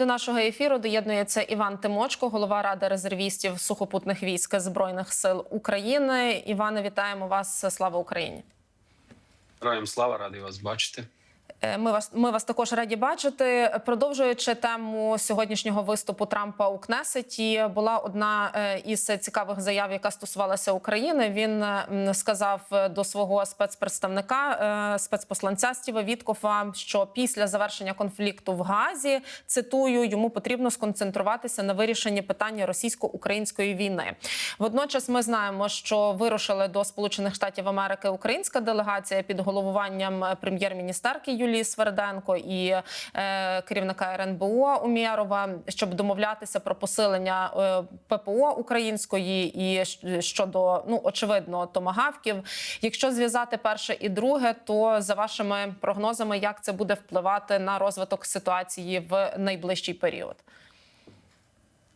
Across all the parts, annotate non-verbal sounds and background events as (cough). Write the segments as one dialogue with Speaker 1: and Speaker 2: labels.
Speaker 1: до нашого ефіру доєднується Іван Тимочко, голова ради резервістів сухопутних військ збройних сил України. Іване, вітаємо вас! Слава Україні!
Speaker 2: Героям слава, радий вас бачити.
Speaker 1: Е, Ми вас ми вас також раді бачити. Продовжуючи тему сьогоднішнього виступу Трампа у Кнесеті, була одна е, із цікавих заяв, яка стосувалася України. Він е, сказав до свого спецпредставника спецпосланця Стіва Віткофа, що після завершення конфлікту в Газі цитую йому потрібно сконцентруватися на вирішенні питання російсько-української війни. Водночас, ми знаємо, що вирушили до Сполучених Штатів Америки українська делегація під головуванням прем'єр-міністерки Юлії Сверденко і е, керівника РНБО Умєрова, щоб домовлятися про посилення е, ППО української і щодо ну очевидно томагавків. Якщо зв'язати перше і друге, то за вашими прогнозами, як це буде впливати на розвиток ситуації в найближчий період?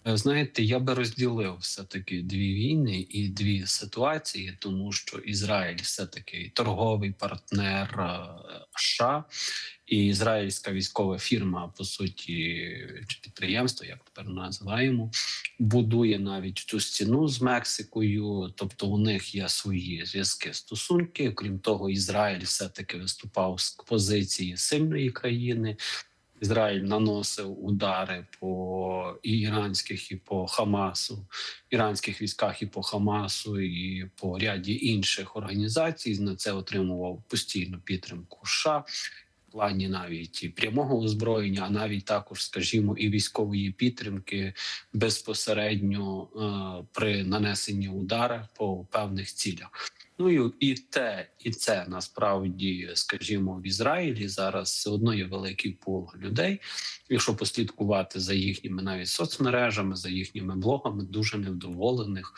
Speaker 2: Е, Знаєте, я би розділив все-таки дві війни і дві ситуації, тому що Ізраїль все-таки торговий партнер е, США, і ізраїльська військова фірма, по суті, чи підприємство, як тепер називаємо, будує навіть цю стіну з Мексикою. Тобто у них є свої зв'язки, стосунки. Крім того, Ізраїль все-таки виступав з позиції сильної країни. Ізраїль наносив удари по і іранських, і по Хамасу, іранських військах, і по Хамасу, і по ряді інших організацій. На це отримував постійну підтримку США плані навіть і прямого озброєння, а навіть також, скажімо, і військової підтримки безпосередньо е, при нанесенні ударів по певних цілях. Ну і, і те, і це насправді, скажімо, в Ізраїлі зараз все одно є великий пул людей. Якщо послідкувати за їхніми навіть соцмережами, за їхніми блогами, дуже невдоволених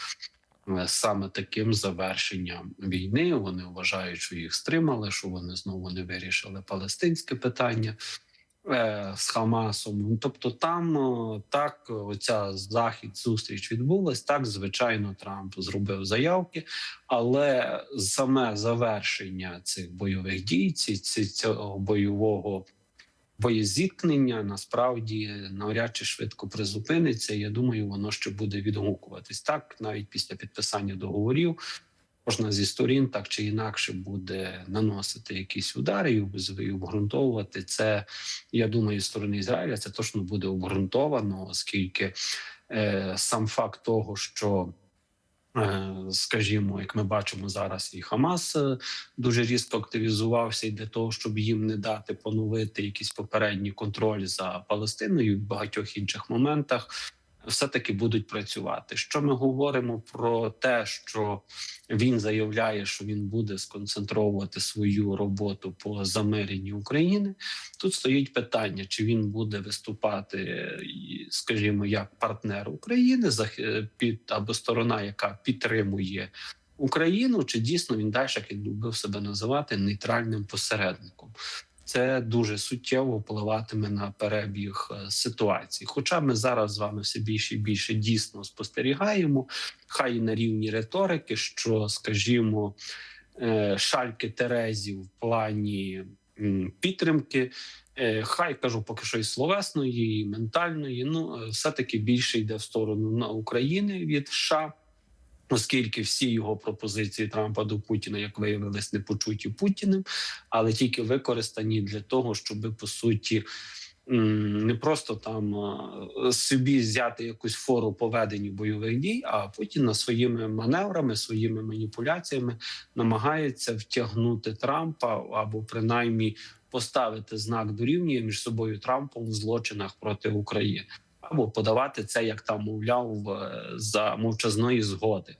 Speaker 2: е, саме таким завершенням війни. Вони вважають, що їх стримали, що вони знову не вирішили палестинське питання. Е, З Хамасом, Ну, тобто там е, так оця захід зустріч відбулась. Так, звичайно, Трамп зробив заявки, але саме завершення цих бойових дій, ці, цього бойового боєзіткнення насправді навряд чи швидко призупиниться. Я думаю, воно ще буде відгукуватись так, навіть після підписання договорів. Кожна зі сторін так чи інакше буде наносити якісь удари і обґрунтовувати це. Я думаю, з сторони Ізраїля це точно буде обґрунтовано, оскільки е, сам факт того, що Е, Скажімо, як ми бачимо зараз, і Хамас е, дуже різко активізувався і для того, щоб їм не дати поновити якийсь попередній контроль за Палестиною в багатьох інших моментах. Все таки будуть працювати. Що ми говоримо про те, що він заявляє, що він буде сконцентровувати свою роботу по замиренню України. Тут стоїть питання, чи він буде виступати, скажімо, як партнер України під або сторона, яка підтримує Україну, чи дійсно він далі, як він любив себе називати, нейтральним посередником. Це дуже суттєво впливатиме на перебіг е, ситуації. Хоча ми зараз з вами все більше і більше дійсно спостерігаємо, хай і на рівні риторики, що, скажімо, е, шальки Терезі в плані підтримки. е, Хай кажу, поки що і словесної, і ментальної. Ну все таки більше йде в сторону на України від США, оскільки всі його пропозиції Трампа до Путіна, як виявилось, не почуті Путіним, але тільки використані для того, щоб по суті. Не просто там собі взяти якусь фору по веденню бойових дій, а Путін своїми маневрами, своїми маніпуляціями намагається втягнути Трампа або принаймні поставити знак дорівнює між собою Трампом в злочинах проти України, або подавати це як там мовляв е, за мовчазної згоди.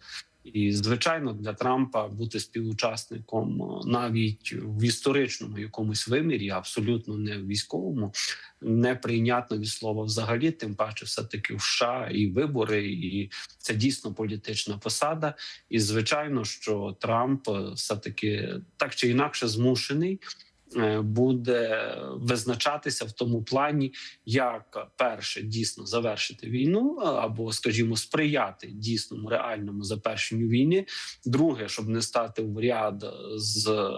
Speaker 2: І звичайно, для Трампа бути співучасником е, навіть в історичному якомусь вимірі, абсолютно не в військовому, неприйнятно від слова взагалі. Тим паче, все таки в США і вибори, і це дійсно політична посада. І звичайно, що Трамп все таки так чи інакше змушений е, буде визначатися в тому плані, як перше дійсно завершити війну, або, скажімо, сприяти дійсному реальному завершенню війни. Друге, щоб не стати в ряд з,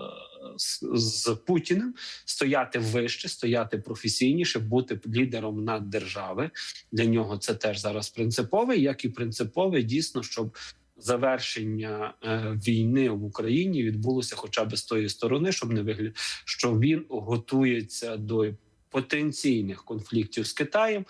Speaker 2: з, з Путіним, стояти вище, стояти професійніше, бути лідером над держави. Для нього це теж зараз принципове, як і принципове, дійсно, щоб завершення е, війни в Україні відбулося хоча б з тої сторони, щоб не вигляд, що він готується до потенційних конфліктів з Китаєм.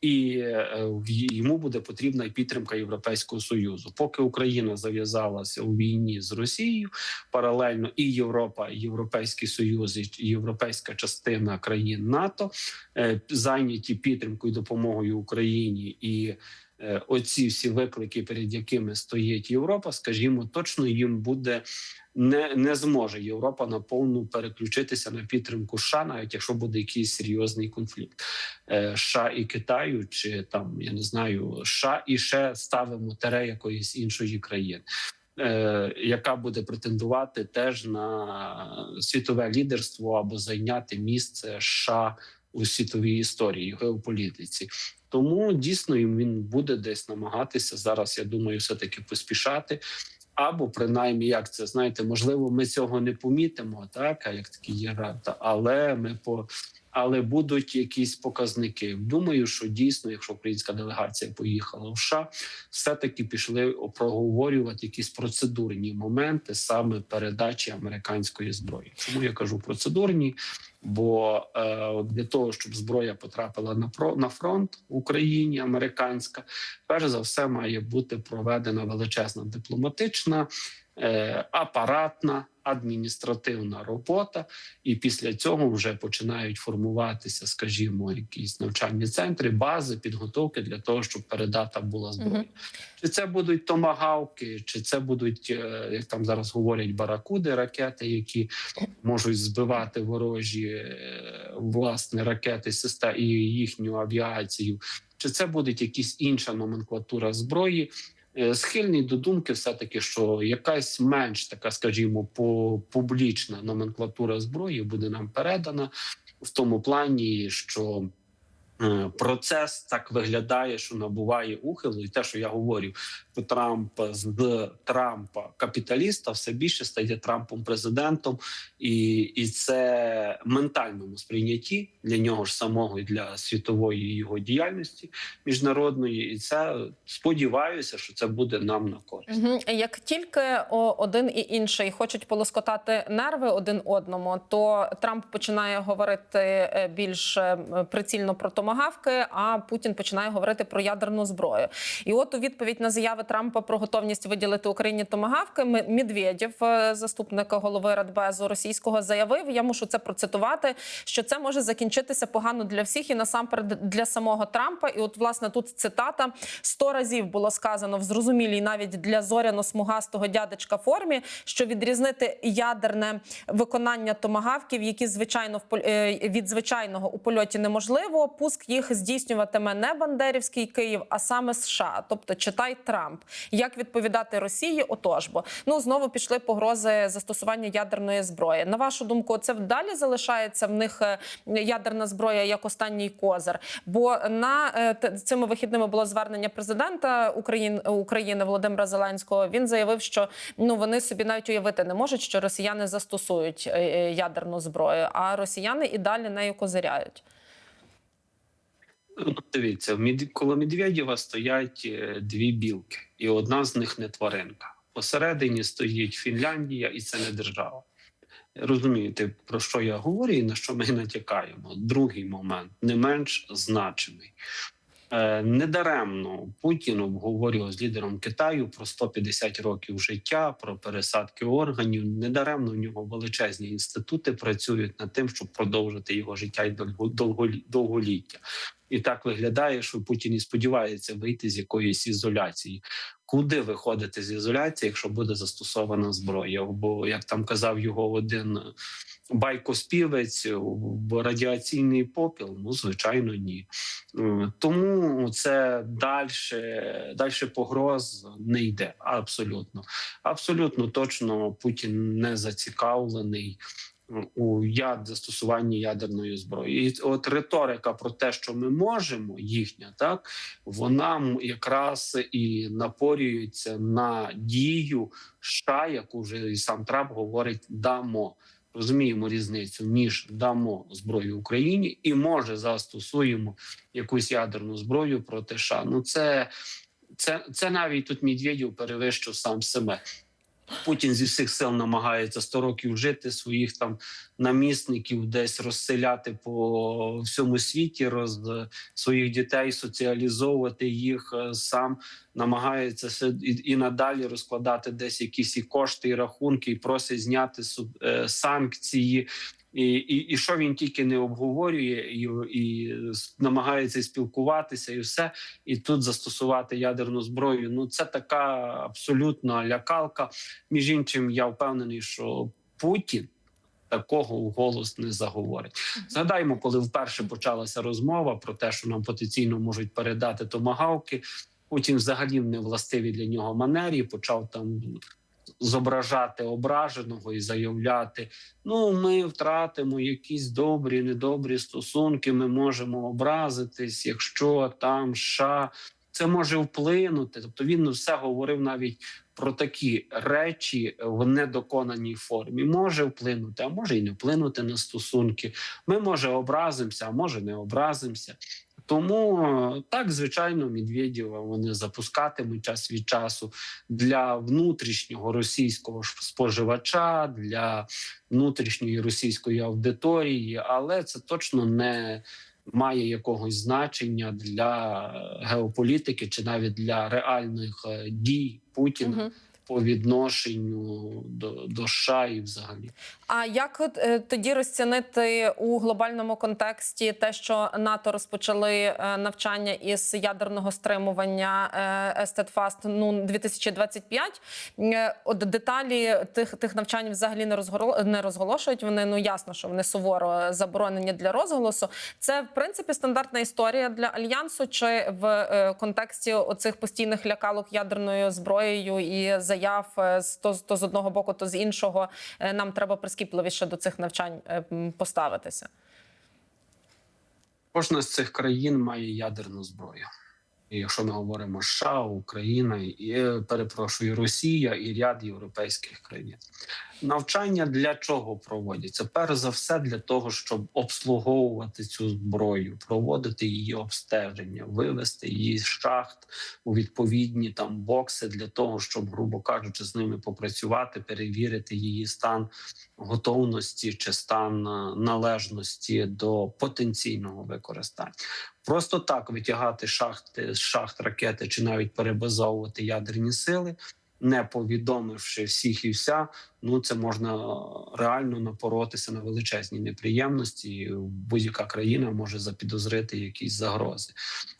Speaker 2: І е, йому буде потрібна підтримка Європейського союзу. Поки Україна зав'язалася у війні з Росією, паралельно і Європа, і Європейський Союз, і європейська частина країн НАТО е, зайняті підтримкою і допомогою Україні і оці всі виклики, перед якими стоїть Європа, скажімо, точно їм буде не, не зможе Європа наповну переключитися на підтримку США, навіть якщо буде якийсь серйозний конфлікт е, США і Китаю, чи там я не знаю, США і ще ставимо тере якоїсь іншої країни. е, Яка буде претендувати теж на світове лідерство або зайняти місце США у світовій історії геополітиці? Тому дійсно він буде десь намагатися зараз. Я думаю, все таки поспішати. Або принаймні, як це знаєте, можливо, ми цього не помітимо, так як такі є рада, але ми по але будуть якісь показники. Думаю, що дійсно, якщо українська делегація поїхала в США, все таки пішли проговорювати якісь процедурні моменти саме передачі американської зброї. Чому я кажу процедурні? Бо е, для того, щоб зброя потрапила на про на фронт в Україні, американська, перш за все має бути проведена величезна дипломатична, апаратна, адміністративна робота, і після цього вже починають формуватися, скажімо, якісь навчальні центри, бази підготовки для того, щоб передата була зброя.
Speaker 1: Мгм.
Speaker 2: Чи це будуть томагавки, чи це будуть, е, як там зараз говорять, баракуди, ракети, які можуть збивати ворожі е, власне ракети і їхню авіацію, чи це буде якісь інша номенклатура зброї? Е, Схильний до думки, все таки, що якась менш така, скажімо, по публічна номенклатура зброї буде нам передана в тому плані, що е, процес так виглядає, що набуває ухилу, і те, що я говорю, Трамп з Трампа капіталіста все більше стає Трампом президентом, і, і це ментальному сприйнятті для нього ж самого і для світової його діяльності міжнародної, і це сподіваюся, що це буде нам на користь.
Speaker 1: Мгм. Як тільки один і інший хочуть полоскотати нерви один одному, то Трамп починає говорити е, більш е, прицільно про томагавки, а Путін починає говорити про ядерну зброю. І от у відповідь на заяви Трампа про готовність виділити Україні томагавки, Медведєв, е, заступник голови Радбезу російського, заявив: я мушу це процитувати, що це може закінчитися погано для всіх і насамперед для самого Трампа. І от власне тут цитата сто разів було сказано в зрозумілій навіть для зоряно-смугастого дядечка формі, що відрізнити ядерне виконання томагавків, які звичайно в е, від звичайного у польоті неможливо. Пуск їх здійснюватиме не Бандерівський Київ, а саме США. Тобто читай Трамп. Як відповідати Росії? Отож, бо ну знову пішли погрози застосування ядерної зброї. На вашу думку, це далі залишається в них е, ядерна зброя як останній козир? Бо на е, цими вихідними було звернення президента України України Володимира Зеленського. Він заявив, що ну вони собі навіть уявити не можуть, що росіяни застосують е, ядерну зброю, а росіяни і далі нею козиряють.
Speaker 2: Ну, дивіться, коло Медведєва стоять е, дві білки, і одна з них не тваринка. Посередині стоїть Фінляндія, і це не держава. Розумієте, про що я говорю і на що ми (laughs) натякаємо? Другий момент не менш значимий. Е, Недаремно Путін обговорював з лідером Китаю про 150 років життя, про пересадки органів. Недаремно в нього величезні інститути працюють над тим, щоб продовжити його життя і довго- довголіття. І так виглядає, що Путін і сподівається вийти з якоїсь ізоляції. Куди виходити з ізоляції, якщо буде застосована зброя? Бо як там казав його один байкоспівець, в радіаційний попіл? Ну звичайно, ні. Е, Тому це далі, далі погроз не йде. Абсолютно, абсолютно точно Путін не зацікавлений у яд застосуванні ядерної зброї. І от риторика про те, що ми можемо, їхня так вона якраз і напорюється на дію США, яку вже і сам Трамп говорить, дамо. Розуміємо різницю між дамо зброю Україні і може застосуємо якусь ядерну зброю проти США. Ну це, це, це навіть тут Медведєв перевищив сам себе. Путін зі всіх сил намагається 100 років жити, своїх там намісників десь розселяти по всьому світі, роз своїх дітей соціалізовувати їх е, сам намагається і, і надалі розкладати десь якісь і кошти, і рахунки, і просить зняти е, санкції. І, і, і що він тільки не обговорює, і, і намагається спілкуватися, і все, і тут застосувати ядерну зброю. Ну це така абсолютна лякалка. Між іншим, я впевнений, що Путін такого вголос не заговорить. Згадаємо, коли вперше почалася розмова про те, що нам потенційно можуть передати томагавки. Путін взагалі в невластивій для нього манері почав там зображати ображеного і заявляти: ну, ми втратимо якісь добрі, недобрі стосунки. Ми можемо образитись, якщо там США це може вплинути. Тобто він все говорив навіть про такі речі в недоконаній формі. Може вплинути, а може і не вплинути на стосунки. Ми може образимося, а може не образимося. Тому е, так, звичайно, Медведєва вони запускатимуть час від часу для внутрішнього російського споживача, для внутрішньої російської аудиторії, але це точно не має якогось значення для геополітики чи навіть для реальних е, дій Путіна
Speaker 1: Мгм.
Speaker 2: По відношенню до, до США і взагалі.
Speaker 1: А як е, тоді розцінити у глобальному контексті те, що НАТО розпочали е, навчання із ядерного стримування Естедфаст ну 2025? Е, От деталі тих тих навчань взагалі не розголо- не розголошують. Вони ну ясно, що вони суворо заборонені для розголосу. Це в принципі стандартна історія для альянсу, чи в контексті оцих постійних лякалок ядерною зброєю і заяв е, то, то з одного боку, то з іншого е, нам треба прискіпливіше до цих навчань е, поставитися.
Speaker 2: Кожна з цих країн має ядерну зброю. І якщо ми говоримо США, Україна і перепрошую, Росія і ряд європейських країн. Навчання для чого проводяться? Перш за все, для того, щоб обслуговувати цю зброю, проводити її обстеження, вивести її з шахт у відповідні там бокси для того, щоб, грубо кажучи, з ними попрацювати, перевірити її стан готовності чи стан е, належності до потенційного використання. Просто так витягати шахти з шахт ракети чи навіть перебазовувати ядерні сили, не повідомивши всіх і вся. Ну це можна реально напоротися на величезні неприємності. Будь-яка країна може запідозрити якісь загрози.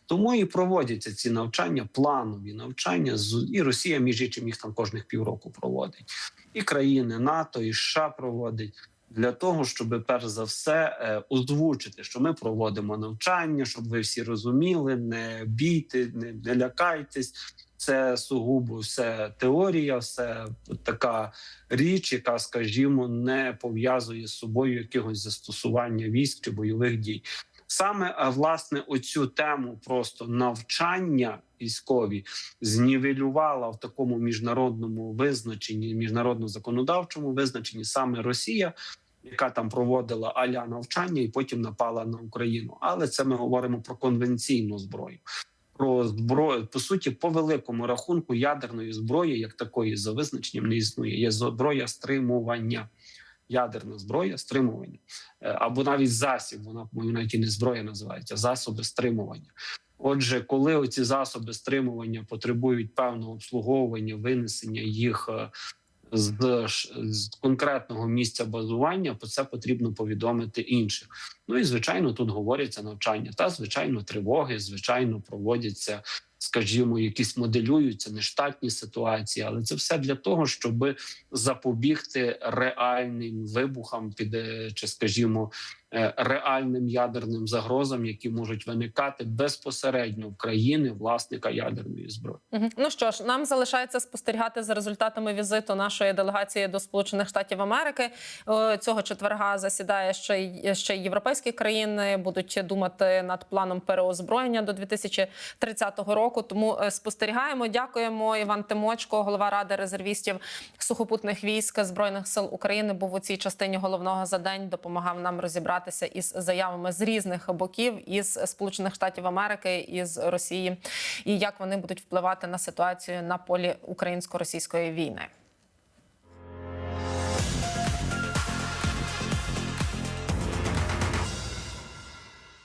Speaker 2: Тому і проводяться ці навчання, планові навчання і Росія, між іншим, їх там кожних півроку проводить, і країни НАТО, і США проводить. Для того щоб перш за все е, озвучити, що ми проводимо навчання, щоб ви всі розуміли, не бійте, не лякайтесь. Це сугубо все теорія, все така річ, яка, скажімо, не пов'язує з собою якогось застосування військ чи бойових дій. Саме власне оцю тему просто навчання військові знівелювала в такому міжнародному визначенні, міжнародно законодавчому визначенні саме Росія, яка там проводила аля навчання і потім напала на Україну. Але це ми говоримо про конвенційну зброю. Про зброю по суті, по великому рахунку ядерної зброї, як такої за визначенням, не існує. Є зброя стримування, ядерна зброя стримування, Е, або навіть засіб. Вона навіть і не зброя називається засоби стримування. Отже, коли оці засоби стримування потребують певного обслуговування, винесення їх е, з, з конкретного місця базування, то це потрібно повідомити інших. Ну і звичайно, тут говоряться навчання та звичайно тривоги, звичайно, проводяться. Скажімо, якісь моделюються нештатні ситуації, але це все для того, щоб запобігти реальним вибухам, під е, чи, скажімо, е, реальним ядерним загрозам, які можуть виникати безпосередньо в країни власника ядерної зброї.
Speaker 1: Ну що ж, нам залишається спостерігати за результатами візиту нашої делегації до Сполучених Штатів Америки. Е, Цього четверга засідає ще ще й європейські країни. Будуть думати над планом переозброєння до 2030 року. Тому е, спостерігаємо. Дякуємо. Іван Тимочко, голова ради резервістів сухопутних військ збройних сил України, був у цій частині головного за день. Допомагав нам розібратися із заявами з різних боків із Сполучених Штатів Америки із Росії, і як вони будуть впливати на ситуацію на полі українсько-російської війни.